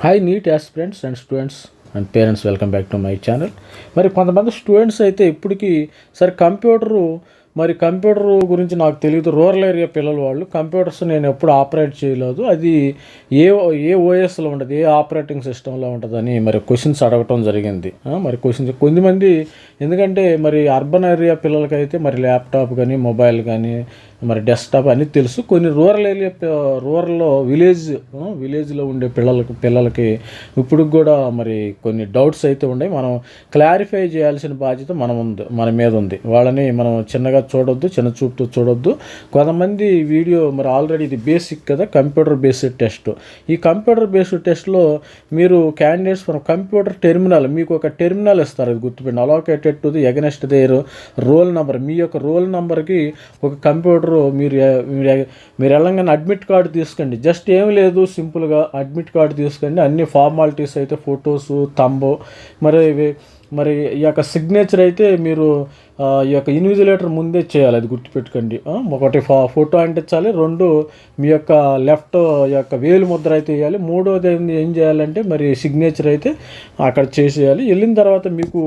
Hi NEET aspirants and students and parents welcome back to my channel మరి కొంతమంది students అయితే ఇప్పటికీ సరే కంప్యూటరు మరి కంప్యూటర్ గురించి నాకు తెలియదు. రూరల్ ఏరియా పిల్లలు వాళ్ళు. కంప్యూటర్స్ నేను ఎప్పుడు ఆపరేట్ చేయలేదు. అది ఏ ఏ ఓఎస్లో ఉండదు ఏ ఆపరేటింగ్ సిస్టంలో ఉంటుందని మరి క్వశ్చన్స్ అడగటం జరిగింది. మరి క్వశ్చన్స్ కొంతమంది ఎందుకంటే మరి అర్బన్ ఏరియా పిల్లలకైతే మరి ల్యాప్టాప్ కానీ మొబైల్ కానీ మరి డెస్క్టాప్ అన్నీ తెలుసు. కొన్ని రూరల్ ఏరియా రూరల్లో విలేజ్ విలేజ్లో ఉండే పిల్లలకి పిల్లలకి ఇప్పుడు కూడా మరి కొన్ని డౌట్స్ అయితే ఉన్నాయి. మనం క్లారిఫై చేయాల్సిన బాధ్యత మనం ఉంది మన మీద ఉంది. వాళ్ళని మనం చిన్నగా చూడొద్దు చిన్న చూపుతో చూడొద్దు. కొంతమంది వీడియో మరి ఆల్రెడీ ఇది బేసిక్ కదా కంప్యూటర్ బేస్డ్ టెస్ట్ ఈ కంప్యూటర్ బేస్డ్ టెస్ట్లో మీరు క్యాండిడేట్స్ ఫ్రమ్ కంప్యూటర్ టెర్మినల్ మీకు ఒక టెర్మినల్ ఇస్తారు అది గుర్తుపెట్టి allocated to the against their roll number మీ యొక్క రోల్ నెంబర్కి ఒక కంప్యూటర్ మీరు మీరు వెళ్ళంగానే అడ్మిట్ కార్డు తీసుకోండి. జస్ట్ ఏం లేదు సింపుల్గా అడ్మిట్ కార్డు తీసుకోండి. అన్ని ఫార్మాలిటీస్ అయితే ఫొటోస్ తంబో మరి ఇవి మరి ఈ యొక్క సిగ్నేచర్ అయితే మీరు ఈ యొక్క ఇన్విజిలేటర్ ముందే చేయాలి అది గుర్తుపెట్టుకోండి. ఒకటి ఫోటో అంటించాలి రెండు మీ యొక్క లెఫ్ట్ యొక్క వేలు ముద్ర అయితే వేయాలి మూడోది ఏం చేయాలంటే మరి సిగ్నేచర్ అయితే అక్కడ చేసేయాలి. వెళ్ళిన తర్వాత మీకు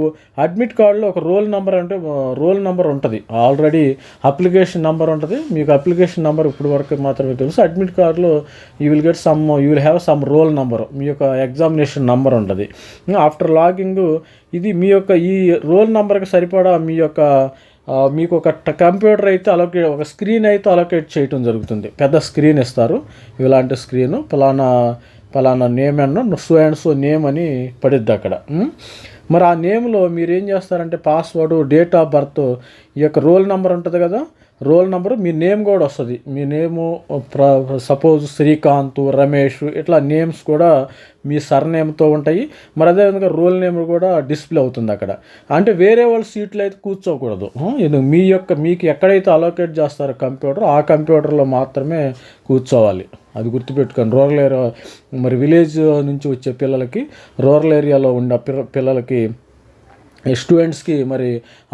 అడ్మిట్ కార్డులో ఒక రోల్ నెంబర్ అంటే రోల్ నెంబర్ ఉంటుంది. ఆల్రెడీ అప్లికేషన్ నెంబర్ ఉంటుంది. మీకు అప్లికేషన్ నెంబర్ ఇప్పుడు వరకు మాత్రమే తెలుసు. అడ్మిట్ కార్డులో you will get some you will have some roll number మీ యొక్క ఎగ్జామినేషన్ నెంబర్ ఉంటుంది. ఆఫ్టర్ లాగింగ్ ఇది మీ యొక్క ఈ రోల్ నెంబర్కి సరిపడా మీ యొక్క ఒక మీకు ఒక ట- కంప్యూటర్ అయితే అలొకేట్ ఒక స్క్రీన్ అయితే అలొకేట్ చేయటం జరుగుతుంది. పెద్ద స్క్రీన్ ఇస్తారు. ఇలాంటి స్క్రీను ఫలానా ఫలానా నేమ్ అన్న సో అండ్ సో నేమ్ అని పడిద్ది అక్కడ. మరి ఆ నేమ్లో మీరు ఏం చేస్తారంటే పాస్వర్డ్ డేట్ ఆఫ్ బర్త్ ఈ యొక్క రోల్ నెంబర్ ఉంటుంది కదా? రోల్ నెంబర్ మీ నేమ్ కూడా వస్తుంది. మీ నేము ప్ర సపోజ్ శ్రీకాంత్ రమేష్ ఇట్లా నేమ్స్ కూడా మీ సర్నేమ్తో ఉంటాయి. మరి అదేవిధంగా రోల్ నేమ్ కూడా డిస్ప్లే అవుతుంది అక్కడ. అంటే వేరే వాళ్ళ సీట్లు అయితే కూర్చోకూడదు. ఎందుకు మీ యొక్క మీకు ఎక్కడైతే అలోకేట్ చేస్తారో కంప్యూటర్ ఆ కంప్యూటర్లో మాత్రమే కూర్చోవాలి. అది గుర్తుపెట్టుకోండి. రూరల్ ఏరియా మరి విలేజ్ నుంచి వచ్చే పిల్లలకి రూరల్ ఏరియాలో ఉన్న పిల్ల- పిల్లలకి స్టూడెంట్స్కి మరి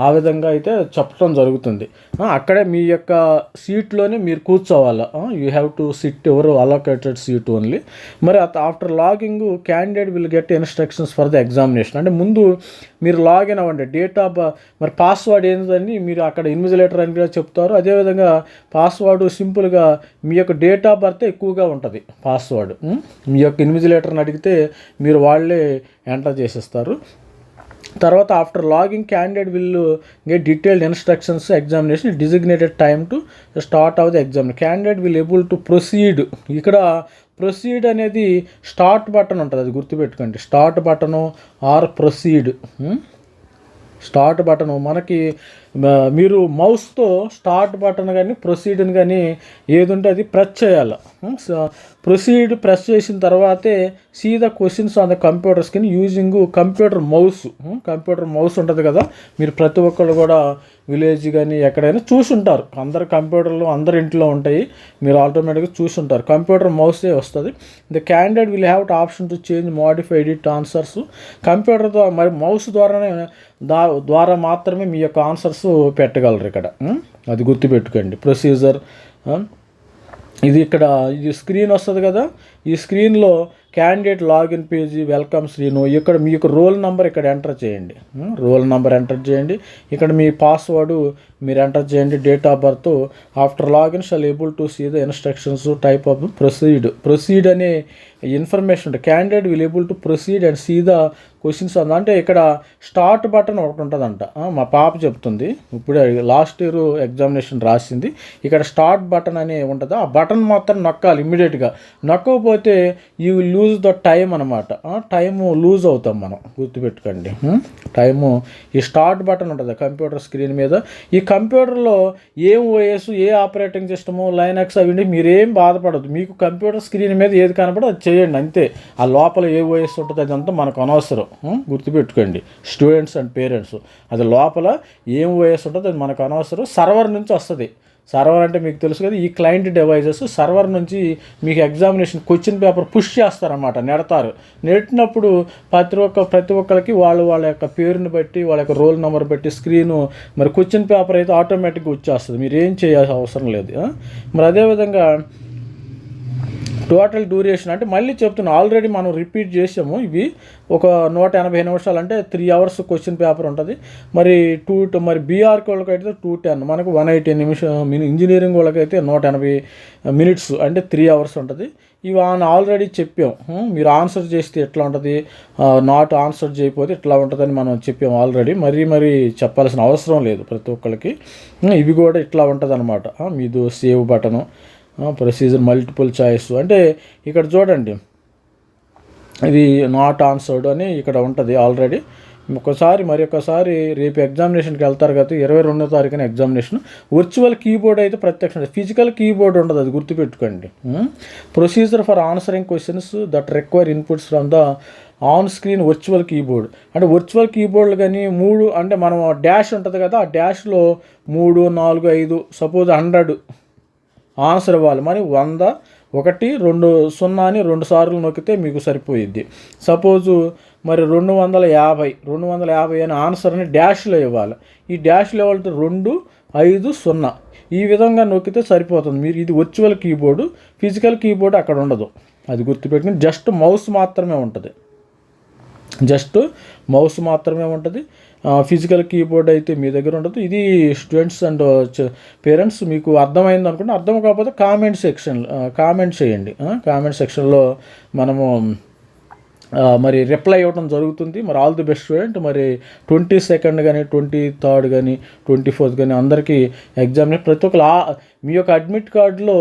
ఆ విధంగా అయితే చెప్పడం జరుగుతుంది. అక్కడే మీ యొక్క సీట్లోనే మీరు కూర్చోవాలి. యూ హ్యావ్ టు సిట్ ఎవరు అలోకేటెడ్ సీట్ ఓన్లీ మరి after logging candidate will get instructions for the examination అంటే ముందు మీరు లాగిన్ అవ్వండి. డేట్ ఆఫ్ మరి పాస్వర్డ్ ఏంటని మీరు అక్కడ ఇన్విజిలేటర్ అని కూడా చెప్తారు. అదేవిధంగా పాస్వర్డ్ సింపుల్గా మీ యొక్క డేట్ ఆఫ్ బర్త్ ఎక్కువగా ఉంటుంది. పాస్వర్డ్ మీ యొక్క ఇన్విజిలేటర్ని అడిగితే మీరు వాళ్ళే ఎంటర్ చేసేస్తారు. తర్వాత after logging candidate will get detailed instructions examination designated time to start of the exam candidate will able to proceed ఇక్కడ ప్రొసీడ్ అనేది స్టార్ట్ బటన్ ఉంటుంది అది గుర్తుపెట్టుకోండి. Start button or proceed start button మనకి మీరు మౌస్తో స్టార్ట్ బటన్ కానీ ప్రొసీడ్ని కానీ ఏది ఉంటే అది ప్రెస్ చేయాలి. ప్రొసీడ్ ప్రెస్ చేసిన తర్వాతే see the questions on the computer screen using computer mouse computer mouse ఉంటుంది కదా? మీరు ప్రతి ఒక్కరు కూడా విలేజ్ కానీ ఎక్కడైనా చూసుంటారు. అందరు కంప్యూటర్లు అందరి ఇంట్లో ఉంటాయి. మీరు ఆటోమేటిక్గా చూసుంటారు. కంప్యూటర్ మౌసే వస్తుంది. The candidate will have option to change modify edit answers computer ద్వారా మరి మౌస్ ద్వారానే దా ద్వారా మాత్రమే మీ యొక్క ఆన్సర్స్ పెట్టగలరు ఇక్కడ. Hmm? అది గుర్తుపెట్టుకోండి. Procedure hmm? ఇది ఇక్కడ ఇది స్క్రీన్ వస్తుంది కదా? ఈ స్క్రీన్లో candidate login page welcome Srinu ఇక్కడ మీకు రోల్ నెంబర్ ఇక్కడ ఎంటర్ చేయండి. రోల్ నెంబర్ ఎంటర్ చేయండి. ఇక్కడ మీ పాస్వర్డ్ మీరు ఎంటర్ చేయండి. Date of birth after login shall able to see the instructions type of proceed proceed అనే ఇన్ఫర్మేషన్ ఉంటుంది candidate will able to proceed and see the questions అంద అంటే ఇక్కడ స్టార్ట్ బటన్ ఒకటి ఉంటుందంట. మా పాప చెప్తుంది. ఇప్పుడే లాస్ట్ ఇయర్ ఎగ్జామినేషన్ రాసింది. ఇక్కడ స్టార్ట్ బటన్ అనే ఉంటుంది. ఆ బటన్ మాత్రం నొక్కాలి ఇమ్మీడియట్గా నొక్కకపోతే you will lose the time అనమాట టైము లూజ్ అవుతాం మనం. గుర్తుపెట్టుకోండి. టైము ఈ స్టార్ట్ బటన్ ఉంటుంది కంప్యూటర్ స్క్రీన్ మీద. ఈ కంప్యూటర్లో ఏం ఓఎస్ ఏ ఆపరేటింగ్ సిస్టము లైనక్స్ అవి మీరేం బాధపడదు మీకు కంప్యూటర్ స్క్రీన్ మీద ఏది కనపడో అది చేయండి అంతే. ఆ లోపల ఏ ఓఎస్ ఉంటుంది అదంతా మనకు అనవసరం. గుర్తుపెట్టుకోండి. స్టూడెంట్స్ అండ్ పేరెంట్స్ అది లోపల ఏం ఓఎస్ ఉంటుంది అది మనకు అనవసరం. సర్వర్ నుంచి వస్తుంది. సర్వర్ అంటే మీకు తెలుసు కదా ఈ క్లయింట్ డివైజెస్ సర్వర్ నుంచి మీకు ఎగ్జామినేషన్ క్వశ్చన్ పేపర్ పుష్ చేస్తారన్నమాట నెడతారు. నెట్టినప్పుడు ప్రతి ఒక్క ప్రతి ఒక్కరికి వాళ్ళు వాళ్ళ యొక్క పేరుని బట్టి వాళ్ళ యొక్క రోల్ నెంబర్ బట్టి స్క్రీను మరి క్వశ్చన్ పేపర్ అయితే ఆటోమేటిక్గా వచ్చేస్తుంది. మీరు ఏం చేయాల్సిన అవసరం లేదు. మరి అదేవిధంగా టోటల్ డ్యూరేషన్ అంటే మళ్ళీ చెప్తున్నా ఆల్రెడీ మనం రిపీట్ చేసాము ఇవి. ఒక నూట ఎనభై నిమిషాలు అంటే త్రీ అవర్స్ క్వశ్చన్ పేపర్ ఉంటుంది. మరి టూ మరి బీఆర్కి వాళ్ళకైతే టూ టెన్ మనకు వన్ ఎయిటీ నిమిషం ఇంజనీరింగ్ వాళ్ళకైతే నూట ఎనభై మినిట్స్ అంటే త్రీ అవర్స్ ఉంటుంది. ఇవి ఆన్ ఆల్రెడీ చెప్పాం. మీరు ఆన్సర్ చేస్తే ఎట్లా ఉంటుంది? నాట్ ఆన్సర్ చేయకపోతే ఇట్లా ఉంటుందని మనం చెప్పాం ఆల్రెడీ. మరీ మరీ చెప్పాల్సిన అవసరం లేదు ప్రతి ఒక్కరికి ఇవి కూడా ఇట్లా ఉంటుంది అనమాట మీదు save button procedure multiple choice అంటే ఇక్కడ చూడండి ఇది నాట్ ఆన్సర్డ్ అని ఇక్కడ ఉంటుంది ఆల్రెడీ ఒకసారి మరి ఒకసారి రేపు ఎగ్జామినేషన్కి వెళ్తారు కదా ఇరవై రెండో తారీఖున ఎగ్జామినేషన్ వర్చువల్ కీబోర్డ్ అయితే ప్రత్యక్షం ఫిజికల్ కీబోర్డ్ ఉండదు అది గుర్తుపెట్టుకోండి. Procedure for answering questions that require inputs from the on screen virtual keyboard అంటే వర్చువల్ కీబోర్డ్లు కానీ మూడు అంటే మనం డాష్ ఉంటుంది కదా ఆ డాష్లో మూడు నాలుగు ఐదు సపోజ్ హండ్రెడ్ ఆన్సర్ ఇవ్వాలి. మరి వంద ఒకటి రెండు సున్నా అని రెండు సార్లు నొక్కితే మీకు సరిపోయిద్ది. సపోజు మరి రెండు వందల యాభై రెండు వందల యాభై అని ఆన్సర్ని డాష్లో ఇవ్వాలి. ఈ డాష్లో ఇవ్వాలంటే రెండు ఐదు సున్నా. ఈ విధంగా నొక్కితే సరిపోతుంది. మీరు ఇది వర్చువల్ కీబోర్డు ఫిజికల్ కీబోర్డ్ అక్కడ ఉండదు. అది గుర్తుపెట్టుకుని జస్ట్ మౌస్ మాత్రమే ఉంటుంది. జస్ట్ మౌస్ మాత్రమే ఉంటుంది. ఫిజికల్ కీబోర్డ్ అయితే మీ దగ్గర ఉండదు. ఇది స్టూడెంట్స్ అండ్ పేరెంట్స్ మీకు అర్థమైంది అనుకుంటే అర్థం కాకపోతే కామెంట్ సెక్షన్ కామెంట్ చేయండి. కామెంట్ సెక్షన్లో మనము మరి రిప్లై ఇవ్వడం జరుగుతుంది. మరి ఆల్ ది బెస్ట్ స్టూడెంట్ మరి ట్వంటీ సెకండ్ కానీ ట్వంటీ థర్డ్ కానీ ట్వంటీ ఫోర్త్ కానీ అందరికీ ఎగ్జామ్ ప్రతి ఒక్కరు మీ యొక్క అడ్మిట్ కార్డులో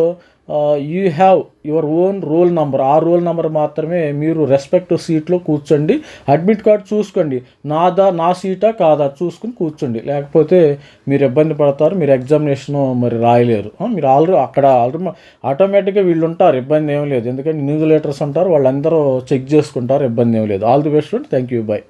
you have your own roll number ఆ రోల్ నెంబర్ మాత్రమే మీరు రెస్పెక్ట్ సీట్లో కూర్చోండి. అడ్మిట్ కార్డ్ చూసుకోండి. నాదా నా సీటా కాదా చూసుకుని కూర్చోండి. లేకపోతే మీరు ఇబ్బంది పడతారు మీరు ఎగ్జామినేషన్ మరి రాయలేరు. మీరు ఆల్రెడీ అక్కడ ఆల్రెడీ ఆటోమేటిక్గా వీళ్ళు ఉంటారు ఇబ్బంది ఏం లేదు. ఎందుకంటే న్యూజిలేటర్స్ ఉంటారు వాళ్ళందరూ చెక్ చేసుకుంటారు ఇబ్బంది ఏం లేదు. All the best thank you bye